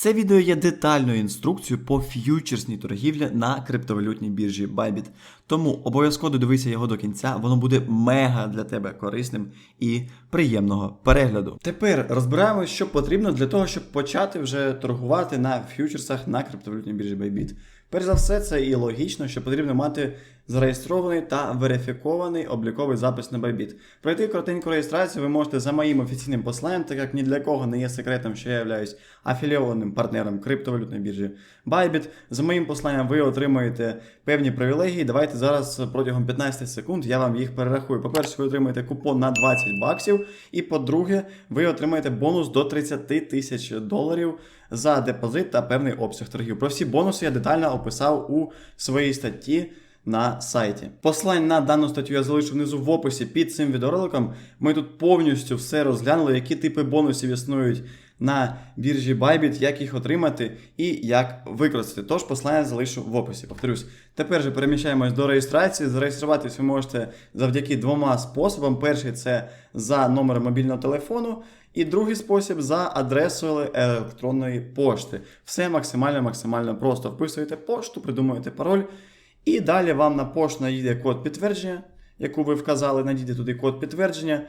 Це відео є детальною інструкцією по ф'ючерсній торгівлі на криптовалютній біржі Bybit. Тому обов'язково додивися його до кінця, воно буде мега для тебе корисним і приємного перегляду. Тепер розбираємось, що потрібно для того, щоб почати вже торгувати на ф'ючерсах на криптовалютній біржі Bybit. Перш за все, це і логічно, що потрібно мати зареєстрований та верифікований обліковий запис на Bybit. Пройти коротеньку реєстрацію ви можете за моїм офіційним посланням, так як ні для кого не є секретом, що я являюсь афілійованим партнером криптовалютної біржі Bybit. За моїм посланням ви отримаєте певні привілегії. Давайте зараз протягом 15 секунд я вам їх перерахую. По-перше, ви отримаєте купон на 20 баксів, і по-друге, ви отримаєте бонус до 30 тисяч доларів за депозит та певний обсяг торгів. Про всі бонуси я детально описав у своїй статті. На сайті. Посилання на дану статтю я залишу внизу в описі під цим відеороликом. Ми тут повністю все розглянули, які типи бонусів існують на біржі Bybit, як їх отримати і як використати. Тож посилання залишу в описі. Повторюсь, тепер же переміщаємось до реєстрації. Зареєструватись ви можете завдяки двома способам. Перший це за номером мобільного телефону. І другий спосіб за адресою електронної пошти. Все максимально максимально просто. Вписуєте пошту, придумуєте пароль. І далі вам на пошту надійде код підтвердження, яку ви вказали, надійде туди код підтвердження.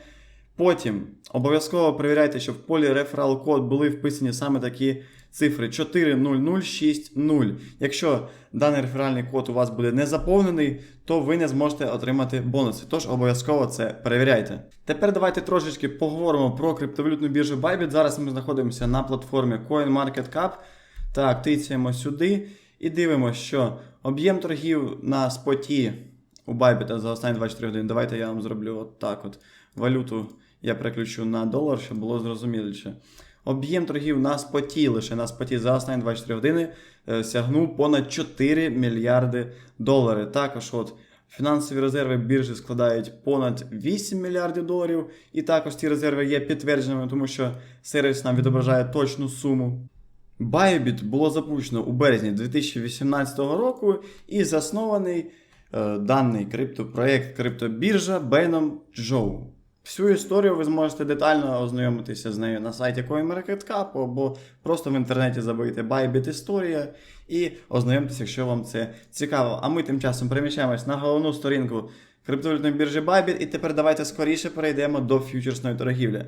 Потім обов'язково перевіряйте, щоб в полі реферал код були вписані саме такі цифри 40060. Якщо даний реферальний код у вас буде не заповнений, то ви не зможете отримати бонуси. Тож обов'язково це перевіряйте. Тепер давайте трошечки поговоримо про криптовалютну біржу Bybit. Зараз ми знаходимося на платформі CoinMarketCap. Так, тицяємо сюди і дивимося, що об'єм торгів на споті у Bybit за останні 24 години. Давайте я вам зроблю от так от. Валюту я переключу на долар, щоб було зрозуміліше. Об'єм торгів на споті лише на споті за останні 24 години е, сягнув понад 4 мільярди доларів. Також от фінансові резерви біржі складають понад 8 мільярдів доларів. І також ці резерви є підтвердженими, тому що сервіс нам відображає точну суму. Bybit було запущено у березні 2018 року і заснований е, даний криптопроект криптобіржа Беном Джоу. Всю історію ви зможете детально ознайомитися з нею на сайті CoinMarketCap або просто в інтернеті забийте Bybit історія і ознайомитися, якщо вам це цікаво. А ми тим часом переміщаємось на головну сторінку криптовалютної біржі Bybit і тепер давайте скоріше перейдемо до фьючерсної торгівлі.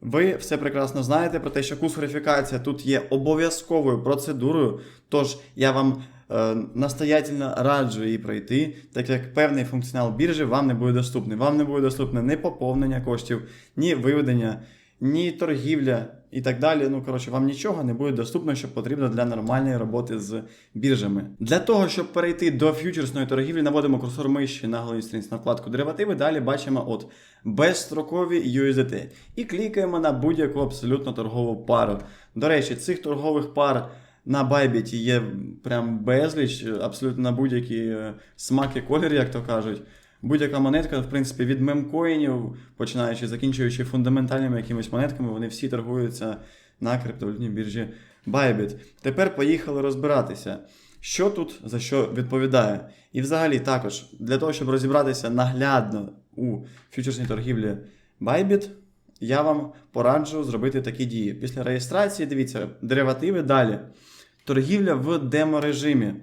Ви все прекрасно знаєте про те, що курс верифікація тут є обов'язковою процедурою, тож я вам е, настоятельно раджу її пройти, так як певний функціонал біржі вам не буде доступний. Вам не буде доступне ні поповнення коштів, ні виведення, ні торгівля і так далі. Ну, коротше, вам нічого не буде доступно, що потрібно для нормальної роботи з біржами. Для того, щоб перейти до фьючерсної торгівлі, наводимо курсор миші на головній сторінці на вкладку деривативи. Далі бачимо от безстрокові USDT. І клікаємо на будь-яку абсолютно торгову пару. До речі, цих торгових пар. На Bybit є прям безліч, абсолютно на будь-які е, смаки колір, як то кажуть. Будь-яка монетка, в принципі, від мемкоїнів, починаючи, закінчуючи фундаментальними якимись монетками, вони всі торгуються на криптовалютній біржі Bybit. Тепер поїхали розбиратися, що тут за що відповідає. І взагалі також для того, щоб розібратися наглядно у фьючерсній торгівлі Bybit, я вам пораджу зробити такі дії. Після реєстрації, дивіться, деривативи далі. Торгівля в деморежимі.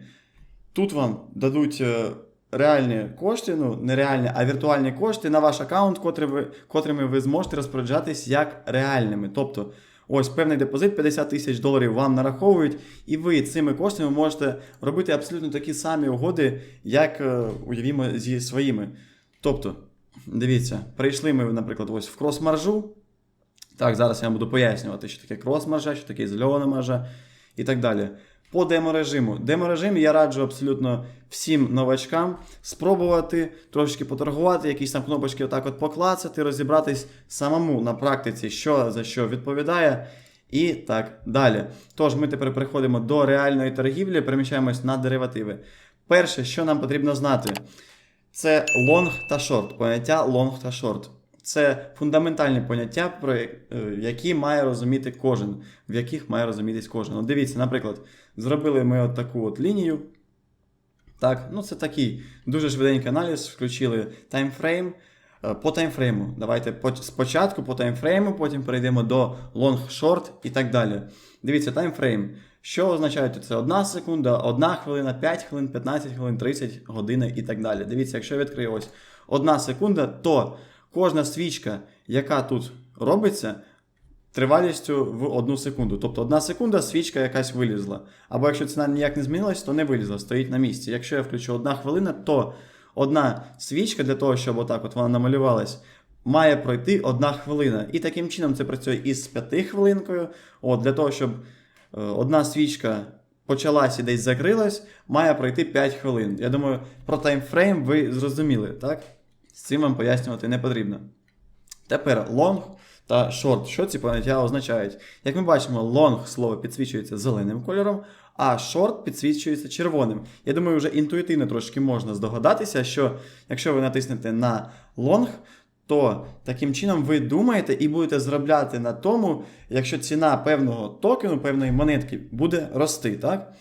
Тут вам дадуть е, реальні кошти, ну не реальні, а віртуальні кошти на ваш аккаунт, котрі ви, котрими ви зможете розпоряджатись як реальними. Тобто, ось певний депозит 50 тисяч доларів вам нараховують, і ви цими коштами можете робити абсолютно такі самі угоди, як е, уявімо зі своїми. Тобто, дивіться, прийшли ми, наприклад, ось в крос-маржу. Так, зараз я вам буду пояснювати, що таке крос-маржа, що таке ізольована маржа і так далі. По деморежиму. Деморежим я раджу абсолютно всім новачкам спробувати трошки поторгувати, якісь там кнопочки отак от поклацати, розібратись самому на практиці, що за що відповідає. І так далі. Тож, ми тепер переходимо до реальної торгівлі, переміщаємось на деривативи. Перше, що нам потрібно знати, це лонг та шорт. Поняття лонг та шорт. Це фундаментальні поняття, про е, які має розуміти кожен, в яких має розумітись кожен. От дивіться, наприклад, зробили ми от таку от лінію. Так, ну Це такий дуже швиденький аналіз, включили таймфрейм, Е, По таймфрейму. Давайте спочатку по таймфрейму, потім перейдемо до short і так далі. Дивіться, таймфрейм. Що означає це 1 секунда, 1 хвилина, 5 хвилин, 15 хвилин, 30 години і так далі. Дивіться, якщо я відкрию ось 1 секунда, то кожна свічка, яка тут робиться, тривалістю в 1 секунду. Тобто 1 секунда свічка якась вилізла. Або якщо ціна ніяк не змінилась, то не вилізла, стоїть на місці. Якщо я включу 1 хвилина, то одна свічка для того, щоб отак от вона намалювалась, має пройти 1 хвилина. І таким чином це працює із 5 хвилинкою. От, для того, щоб е, одна свічка почалась і десь закрилась, має пройти 5 хвилин. Я думаю, про таймфрейм ви зрозуміли, так? З цим вам пояснювати не потрібно. Тепер long та short. Що ці поняття означають? Як ми бачимо, long слово підсвічується зеленим кольором, а short підсвічується червоним. Я думаю, вже інтуїтивно трошки можна здогадатися, що якщо ви натиснете на long, то таким чином ви думаєте і будете заробляти на тому, якщо ціна певного токену, певної монетки буде рости, так?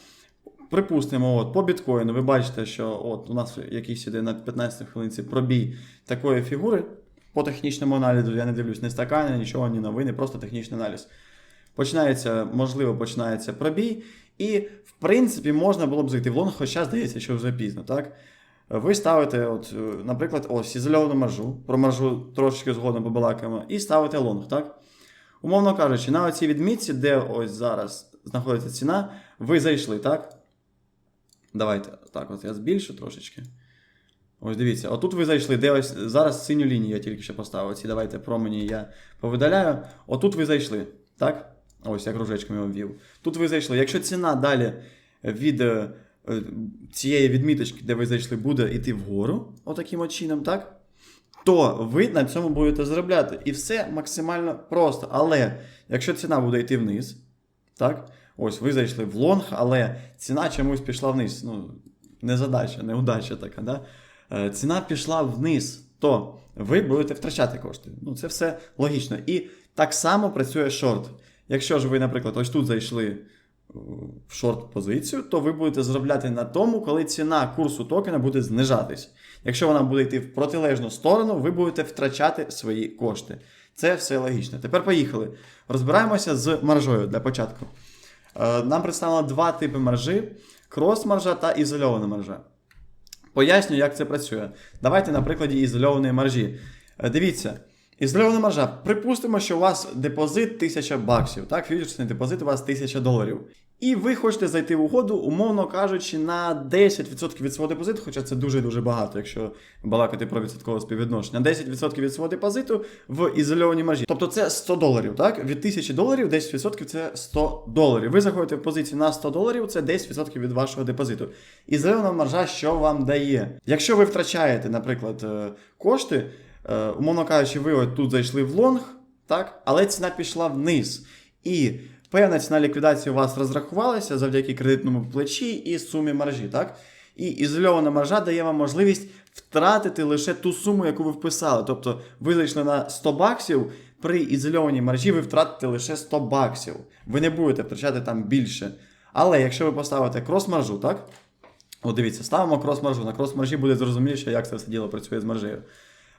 Припустимо, от, по біткоїну, ви бачите, що от у нас якийсь іде на 15 хвилинці пробій такої фігури. По технічному аналізу я не дивлюсь ні стакани, нічого, ні новини, просто технічний аналіз. Починається, можливо, починається пробій, і, в принципі, можна було б зайти в лонг, хоча здається, що вже пізно, так? Ви ставите, от, е, наприклад, ось ізольовану маржу, про маржу трошечки згодом побалакаємо, і ставите лонг, так? Умовно кажучи, на оцій відмітці, де ось зараз знаходиться ціна, ви зайшли, так? Давайте, так, от я збільшу трошечки. Ось дивіться, отут ви зайшли, де ось зараз синю лінію я тільки що поставив. Ці давайте промені я повидаляю. Отут ви зайшли, так? Ось я кружечками обвів. Тут ви зайшли. Якщо ціна далі від е, цієї відміточки, де ви зайшли, буде йти вгору, отаким от чином, так? То ви на цьому будете заробляти. І все максимально просто. Але якщо ціна буде йти вниз, так? Ось ви зайшли в лонг, але ціна чомусь пішла вниз. Ну, незадача, неудача така, да? Е, ціна пішла вниз, то ви будете втрачати кошти. Ну, це все логічно. І так само працює шорт. Якщо ж ви, наприклад, ось тут зайшли е, в шорт-позицію, то ви будете заробляти на тому, коли ціна курсу токена буде знижатись. Якщо вона буде йти в протилежну сторону, ви будете втрачати свої кошти. Це все логічно. Тепер поїхали. Розбираємося з маржою для початку. Е, Нам представлено два типи маржі: крос-маржа та ізольована маржа. Поясню, як це працює. Давайте на прикладі ізольованої маржі. Е, Дивіться, ізольована маржа. Припустимо, що у вас депозит 1000 баксів, так, фьючерсний депозит у вас 1000 доларів. І ви хочете зайти в угоду, умовно кажучи, на 10% від свого депозиту, хоча це дуже-дуже багато, якщо балакати про відсоткове співвідношення. 10% від свого депозиту в ізольованій маржі. Тобто це 100 доларів, так? Від 1000 доларів 10% це 100 доларів. Ви заходите в позицію на 100 доларів, це 10% від вашого депозиту. Ізольована маржа що вам дає? Якщо ви втрачаєте, наприклад, е, кошти, е, умовно кажучи, ви от тут зайшли в лонг, так? але ціна пішла вниз. І певна ціна ліквідації у вас розрахувалася завдяки кредитному плечі і сумі маржі, так? І ізольована маржа дає вам можливість втратити лише ту суму, яку ви вписали. Тобто ви зайшли на 100 баксів, при ізольованій маржі ви втратите лише 100 баксів. Ви не будете втрачати там більше. Але якщо ви поставите крос-маржу, так? От дивіться, ставимо крос-маржу. На крос-маржі буде зрозуміліше, як це все діло працює з маржею.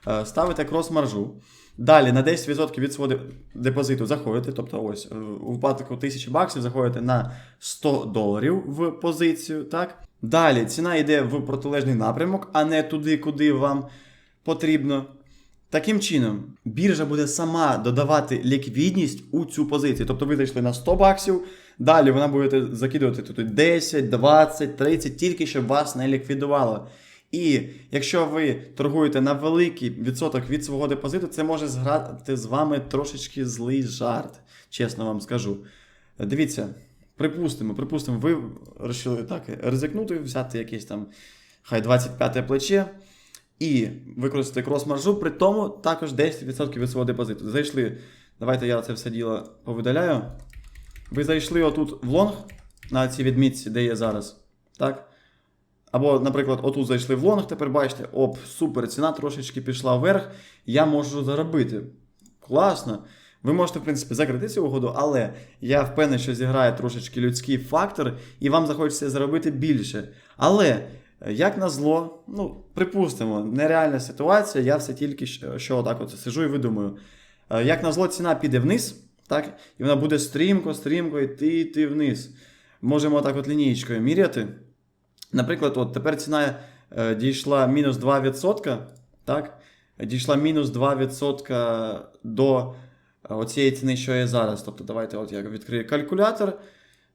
Е, Ставите крос-маржу. Далі на 10% від свого депозиту заходите. Тобто, ось е, у випадку 1000 баксів заходите на 100 доларів в позицію. так? Далі ціна йде в протилежний напрямок, а не туди, куди вам потрібно. Таким чином, біржа буде сама додавати ліквідність у цю позицію. Тобто ви зайшли на 100 баксів, далі вона буде закидувати тут 10, 20, 30, тільки щоб вас не ліквідувало. І якщо ви торгуєте на великий відсоток від свого депозиту, це може зграти з вами трошечки злий жарт, чесно вам скажу. Дивіться, припустимо, припустимо, ви вирішили так ризикнути, взяти якесь там хай 25 плече і використати крос-маржу, при тому також 10% від свого депозиту. Зайшли, давайте я це все діло повидаляю. Ви зайшли отут в лонг на цій відмітці, де є зараз. Так? Або, наприклад, отут зайшли в лонг, тепер бачите, оп, супер, ціна трошечки пішла вверх, я можу заробити. Класно. Ви можете, в принципі, закрити цю угоду, але я впевнений, що зіграє трошечки людський фактор, і вам захочеться заробити більше. Але Е, Як на зло, ну, припустимо, нереальна ситуація, я все тільки що, отак от сижу і видумую. Е, Як на зло, ціна піде вниз, так? І вона буде стрімко, стрімко йти, йти вниз. Можемо так от лінієчкою міряти. Наприклад, от тепер ціна е, дійшла мінус 2%, так? Дійшла мінус 2% до е, оцієї ціни, що є зараз. Тобто, давайте от я відкрию калькулятор.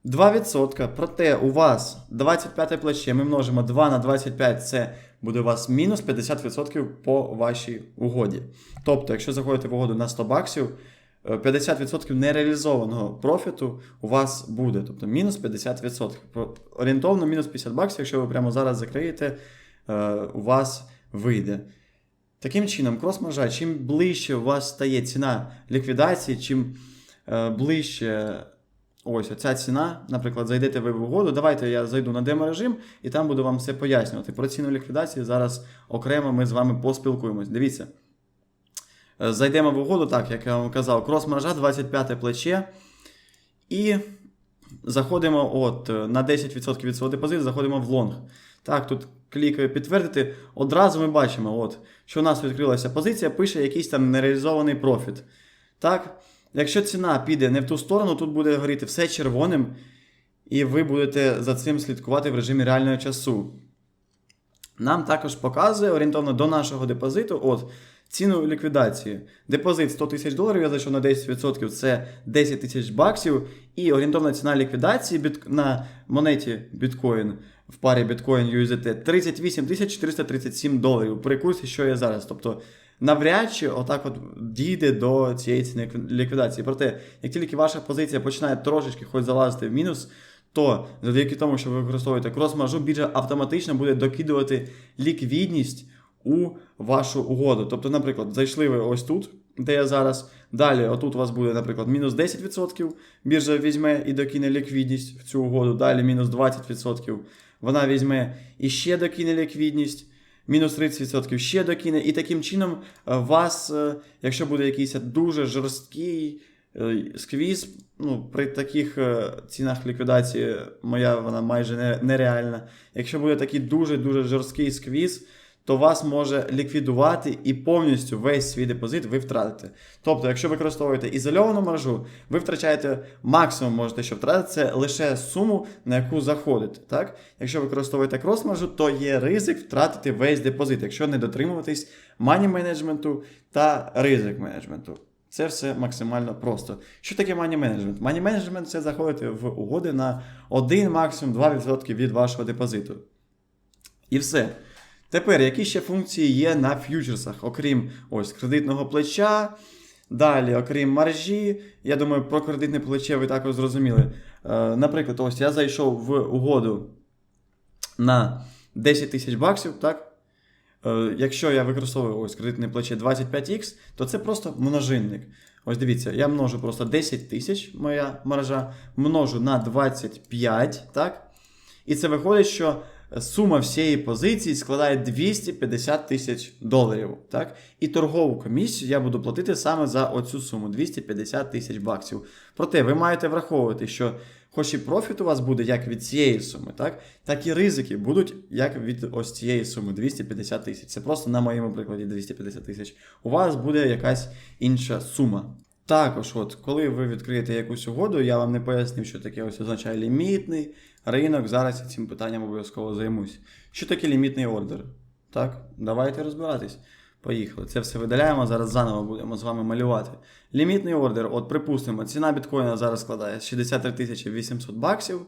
2%. Проте у вас 25 плече, ми множимо 2 на 25, це буде у вас мінус 50% по вашій угоді. Тобто, якщо заходите в угоду на 100 баксів, 50% нереалізованого профіту у вас буде. Тобто мінус 50%. Орієнтовно мінус 50 баксів, якщо ви прямо зараз закриєте, е, у вас вийде. Таким чином, крос-маржа, чим ближче у вас стає ціна ліквідації, чим е, ближче ось оця ціна, наприклад, зайдете ви в угоду. Давайте я зайду на деморежим і там буду вам все пояснювати. Про ціну ліквідації зараз окремо ми з вами поспілкуємось. Дивіться. Е, Зайдемо в угоду, так, як я вам казав, крос-маржа, 25 плече. І заходимо от, е, на 10% від свого депозиту, заходимо в лонг. Так, тут клікаю підтвердити. Одразу ми бачимо, от, що у нас відкрилася позиція, пише якийсь там нереалізований профіт. Так, якщо ціна піде не в ту сторону, тут буде горіти все червоним, і ви будете за цим слідкувати в режимі реального часу. Нам також показує орієнтовно до нашого депозиту от, ціну ліквідації. Депозит 100 тисяч доларів, я зайшов на 10%, це 10 тисяч баксів. І орієнтовна ціна ліквідації на монеті біткоін в парі біткоін USDT 38 тисяч 437 доларів при курсі, що є зараз. Тобто навряд чи отак от дійде до цієї ціни ліквідації. Проте, як тільки ваша позиція починає трошечки хоч залазити в мінус, то завдяки тому, що ви використовуєте крос-маржу, біржа автоматично буде докидувати ліквідність у вашу угоду. Тобто, наприклад, зайшли ви ось тут, де я зараз. Далі, отут у вас буде, наприклад, мінус 10%. Біржа візьме і докине ліквідність в цю угоду. Далі мінус 20%. Вона візьме і ще докине ліквідність. Мінус 30% ще докине. І таким чином е, вас, е, якщо буде якийсь дуже жорсткий е, сквіз, ну, при таких цінах ліквідації моя вона майже нереальна. Якщо буде такий дуже-дуже жорсткий сквіз, то вас може ліквідувати і повністю весь свій депозит ви втратите. Тобто, якщо використовуєте ізольовану мережу, ви втрачаєте максимум, можете що втратити, це лише суму, на яку заходите. Так? Якщо використовуєте крос-мережу, то є ризик втратити весь депозит, якщо не дотримуватись мані менеджменту та ризик менеджменту. Це все максимально просто. Що таке мані менеджмент? Мані менеджмент це заходити в угоди на 1, максимум 2% від вашого депозиту. І все. Тепер, які ще функції є на ф'ючерсах, окрім ось кредитного плеча, далі, окрім маржі, я думаю, про кредитне плече ви також зрозуміли. Е, наприклад, ось я зайшов в угоду на 10 тисяч баксів, так? Е, якщо я використовую ось кредитне плече 25X, то це просто множинник. Ось дивіться, я множу просто 10 тисяч, моя маржа, множу на 25, так? І це виходить, що сума всієї позиції складає 250 тисяч доларів. Так? І торгову комісію я буду платити саме за оцю суму 250 тисяч баксів. Проте ви маєте враховувати, що хоч і профіт у вас буде як від цієї суми, так, так і ризики будуть як від ось цієї суми 250 тисяч. Це просто на моєму прикладі 250 тисяч. У вас буде якась інша сума. Також, от, коли ви відкриєте якусь угоду, я вам не пояснив, що таке ось означає лімітний ринок. Зараз я цим питанням обов'язково займусь. Що таке лімітний ордер? Так, давайте розбиратись. Поїхали. Це все видаляємо. Зараз заново будемо з вами малювати. Лімітний ордер, от припустимо, ціна біткоїна зараз складає 63 800 баксів.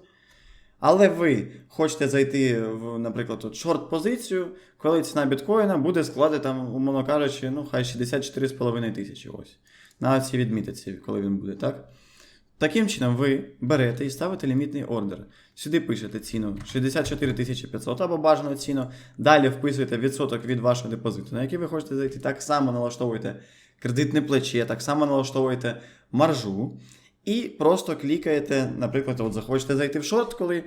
Але ви хочете зайти в, наприклад, шорт-позицію, коли ціна біткоїна буде складати там, умовно кажучи, ну, хай 64,5 тисячі ось. На цій відмітці, коли він буде, так? Таким чином, ви берете і ставите лімітний ордер. Сюди пишете ціну 64 500 або бажану ціну. Далі вписуєте відсоток від вашого депозиту, на який ви хочете зайти. Так само налаштовуєте кредитне плече, так само налаштовуєте маржу. І просто клікаєте, наприклад, от захочете зайти в шорт, коли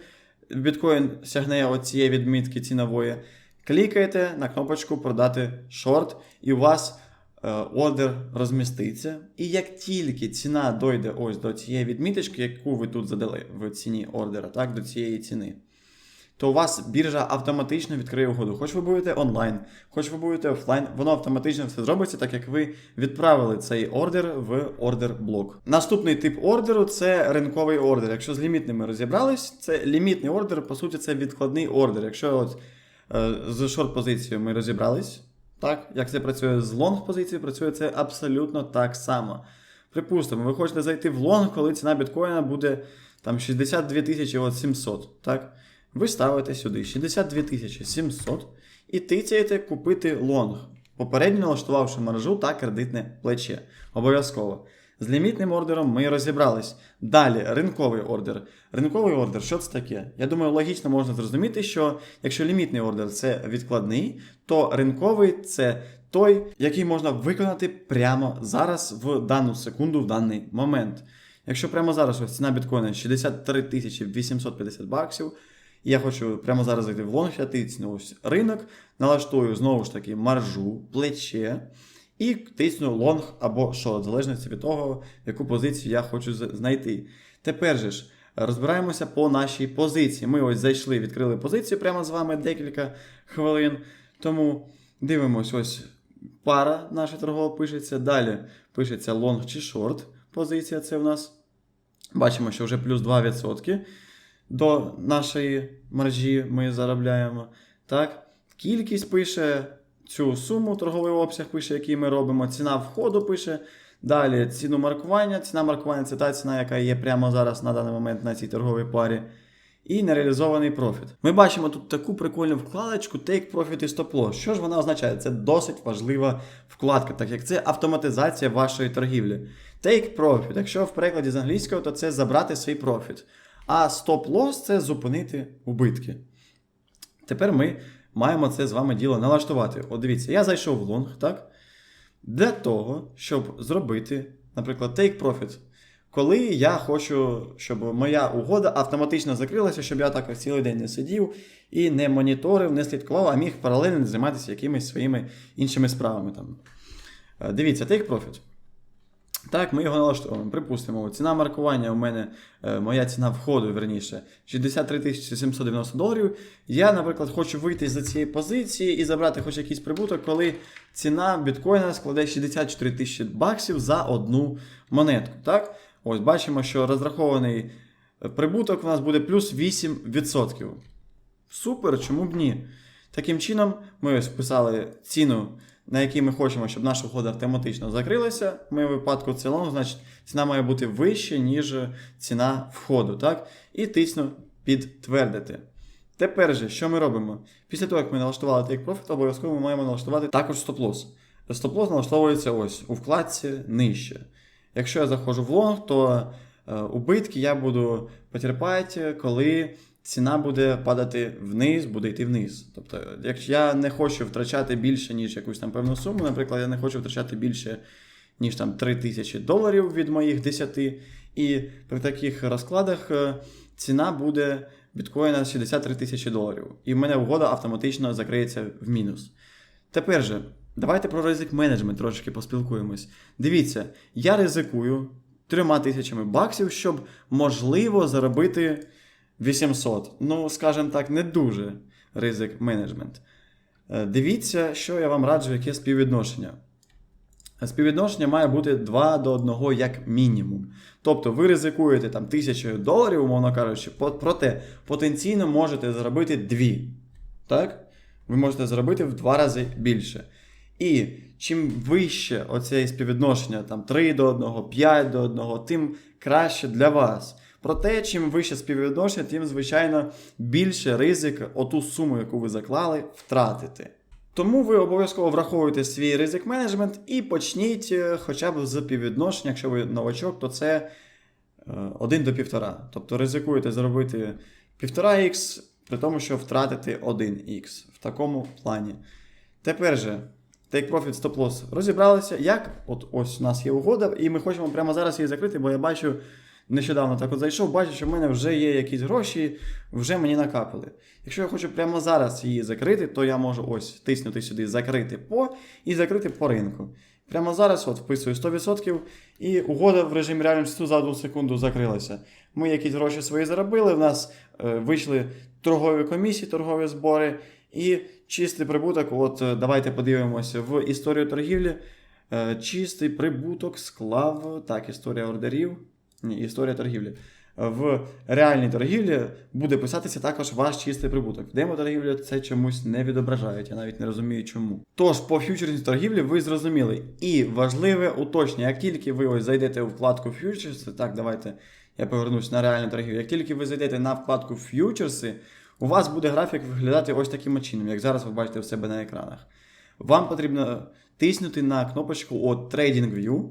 біткоін сягне цієї відмітки цінової. Клікаєте на кнопочку продати шорт, і у вас ордер розміститься. І як тільки ціна дойде ось до цієї відміточки, яку ви тут задали в ціні ордера, так, до цієї ціни, то у вас біржа автоматично відкриє угоду. Хоч ви будете онлайн, хоч ви будете офлайн, воно автоматично все зробиться, так як ви відправили цей ордер в ордер блок. Наступний тип ордеру це ринковий ордер. Якщо з лімітними розібрались, це лімітний ордер, по суті, це відкладний ордер. Якщо от е, з шорт позицією ми розібрались, так, як це працює з лонг позиції, працює це абсолютно так само. Припустимо, ви хочете зайти в лонг, коли ціна біткоїна буде там 62 тисячі 700, так? Ви ставите сюди 62 тисячі 700 і тицяєте купити лонг, попередньо налаштувавши маржу та кредитне плече. Обов'язково. З лімітним ордером ми розібрались. Далі, ринковий ордер. Ринковий ордер, що це таке? Я думаю, логічно можна зрозуміти, що якщо лімітний ордер це відкладний, то ринковий це той, який можна виконати прямо зараз, в дану секунду, в даний момент. Якщо прямо зараз ось ціна біткоїна 63 850 баксів, і я хочу прямо зараз зайти в лонг, я ось ринок, налаштую знову ж таки маржу, плече. І тисну лонг або шорт, в залежності від того, яку позицію я хочу знайти. Тепер же ж розбираємося по нашій позиції. Ми ось зайшли, відкрили позицію прямо з вами декілька хвилин. Тому дивимось, ось пара наша торгова пишеться. Далі пишеться лонг чи шорт. Позиція це в нас. Бачимо, що вже плюс 2% до нашої маржі ми заробляємо. Так? Кількість пише цю суму, торговий обсяг пише, який ми робимо. Ціна входу пише. Далі ціну маркування. Ціна маркування це та ціна, яка є прямо зараз на даний момент на цій торговій парі. І нереалізований профіт. Ми бачимо тут таку прикольну вкладочку Take Profit і Stop Loss. Що ж вона означає? Це досить важлива вкладка, так як це автоматизація вашої торгівлі. Take Profit, якщо в перекладі з англійського, то це забрати свій профіт. А Stop Loss це зупинити убитки. Тепер ми маємо це з вами діло налаштувати. От дивіться, я зайшов в лонг, так? Для того, щоб зробити, наприклад, take profit. Коли я хочу, щоб моя угода автоматично закрилася, щоб я так цілий день не сидів і не моніторив, не слідкував, а міг паралельно займатися якимись своїми іншими справами. Там. Е, Дивіться, take profit. Так, ми його налаштовуємо. Припустимо, ціна маркування у мене, е, моя ціна входу, верніше, 63 790 доларів. Я, наприклад, хочу вийти з цієї позиції і забрати хоч якийсь прибуток, коли ціна біткоїна складе 64 тисячі баксів за одну монетку. Так? Ось бачимо, що розрахований прибуток у нас буде плюс 8%. Супер, чому б ні? Таким чином, ми ось вписали ціну, на якій ми хочемо, щоб наша угода автоматично закрилася. В моєму випадку це лонг, значить ціна має бути вища, ніж ціна входу. Так? І тисну підтвердити. Тепер же, що ми робимо? Після того, як ми налаштували Take Profit, обов'язково ми маємо налаштувати також стоп-лосс. Стоп-лосс налаштовується ось у вкладці нижче. Якщо я заходжу в лонг, то е, убитки я буду потерпати, коли ціна буде падати вниз, буде йти вниз. Тобто, якщо я не хочу втрачати більше, ніж якусь там певну суму, наприклад, я не хочу втрачати більше, ніж там 3 тисячі доларів від моїх 10, і при таких розкладах е, ціна буде біткоїна 63 тисячі доларів. І в мене угода автоматично закриється в мінус. Тепер же, давайте про ризик менеджмент трошки поспілкуємось. Дивіться, я ризикую трьома тисячами баксів, щоб можливо заробити 800. Ну, скажімо так, не дуже ризик менеджмент. Е, Дивіться, що я вам раджу, яке співвідношення. Співвідношення має бути 2 до 1 як мінімум. Тобто ви ризикуєте там тисячу доларів, умовно кажучи, проте потенційно можете заробити 2. Так? Ви можете заробити в 2 рази більше. І чим вище оце співвідношення, там 3 до 1, 5 до 1, тим краще для вас. Проте, чим вище співвідношення, тим, звичайно, більше ризик оту суму, яку ви заклали, втратити. Тому ви обов'язково враховуєте свій ризик менеджмент і почніть е, хоча б з піввідношення, якщо ви новачок, то це 1 до 1,5. Тобто ризикуєте зробити 1,5х, при тому, що втратити 1х в такому плані. Тепер же, Take Profit Stop Loss розібралися, як от ось у нас є угода, і ми хочемо прямо зараз її закрити, бо я бачу, нещодавно так от зайшов, бачу, що в мене вже є якісь гроші, вже мені накапали. Якщо я хочу прямо зараз її закрити, то я можу ось тиснути сюди закрити по і закрити по ринку. Прямо зараз от вписую 100% і угода в режимі реального часу за одну секунду закрилася. Ми якісь гроші свої заробили, в нас е, вийшли торгові комісії, торгові збори і чистий прибуток. От е, давайте подивимося в історію торгівлі. Е, чистий прибуток склав. Так, історія ордерів. Ні, історія торгівлі. В реальній торгівлі буде писатися також ваш чистий прибуток. В демо-торгівлі це чомусь не відображають, я навіть не розумію чому. Тож, по фьючерсній торгівлі ви зрозуміли. І важливе уточнення, як тільки ви ось зайдете у вкладку фьючерси, так, давайте я повернусь на реальну торгівлю. Як тільки ви зайдете на вкладку фьючерси, у вас буде графік виглядати ось таким чином, як зараз ви бачите в себе на екранах. Вам потрібно тиснути на кнопочку от TradingView.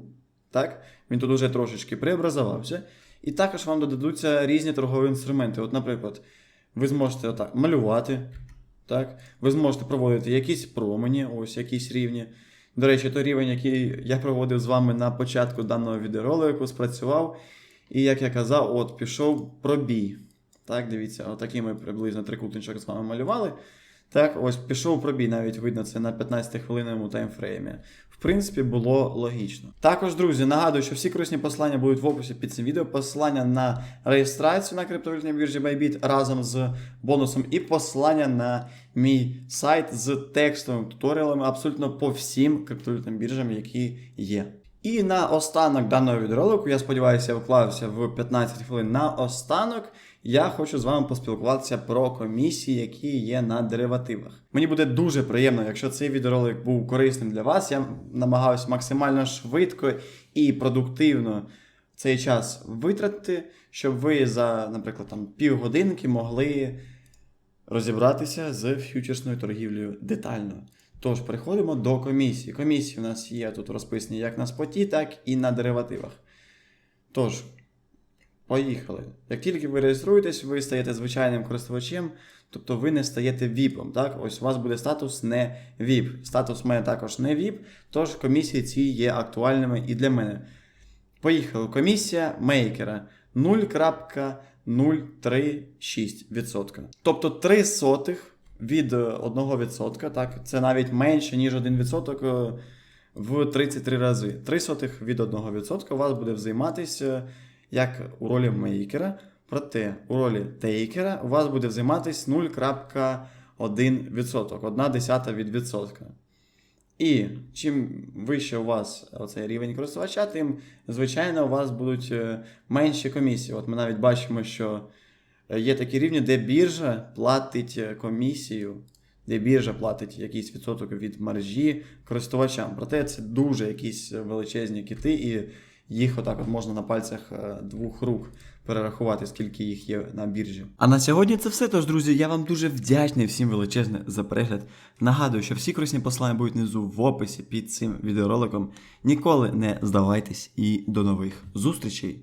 Так? Він тут уже трошечки преобразувався. І також вам додадуться різні торгові інструменти. От, наприклад, ви зможете отак малювати. Так? Ви зможете проводити якісь промені, ось якісь рівні. До речі, той рівень, який я проводив з вами на початку даного відеоролику, спрацював. І як я казав, от пішов пробій. Так, дивіться, отакий ми приблизно трикутничок з вами малювали. Так, ось пішов пробій, навіть видно це на 15-хвилинному таймфреймі. В принципі, було логічно. Також, друзі, нагадую, що всі корисні посилання будуть в описі під цим відео. Посилання на реєстрацію на криптовалютній біржі Bybit разом з бонусом, і посилання на мій сайт з текстовими туторіалами абсолютно по всім криптовалютним біржам, які є. І на останок даного відеоролику, я сподіваюся, я вклався в 15 хвилин. На останок я хочу з вами поспілкуватися про комісії, які є на деривативах. Мені буде дуже приємно, якщо цей відеоролик був корисним для вас. Я намагаюся максимально швидко і продуктивно цей час витратити, щоб ви за, наприклад, там півгодинки могли розібратися з ф'ючерсною торгівлею детально. Тож, переходимо до комісії. Комісії у нас є тут розписані як на споті, так і на деривативах. Тож, поїхали. Як тільки ви реєструєтесь, ви стаєте звичайним користувачем, тобто ви не стаєте ВІПом. Так? Ось у вас буде статус не ВІП. Статус в мене також не ВІП, тож комісії ці є актуальними і для мене. Поїхали. Комісія мейкера 0,036%. Тобто 3 сотих від е, 1%, так, це навіть менше, ніж 1% е, в 33 рази. 3 сотих від 1% у вас буде взайматися як у ролі мейкера, проте у ролі тейкера у вас буде взайматись 0,1%, 1 десята від відсотка. І чим вище у вас оцей рівень користувача, тим, звичайно, у вас будуть е, менші комісії. От ми навіть бачимо, що е, є такі рівні, де біржа платить е, комісію, де біржа платить якийсь відсоток від маржі користувачам. Проте це дуже якісь величезні кити, і їх отак от можна на пальцях е, двох рук перерахувати, скільки їх є на біржі. А на сьогодні це все. Тож, друзі, я вам дуже вдячний всім величезне за перегляд. Нагадую, що всі корисні посилання будуть внизу в описі під цим відеороликом. Ніколи не здавайтесь і до нових зустрічей!